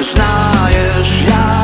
Znajesz jak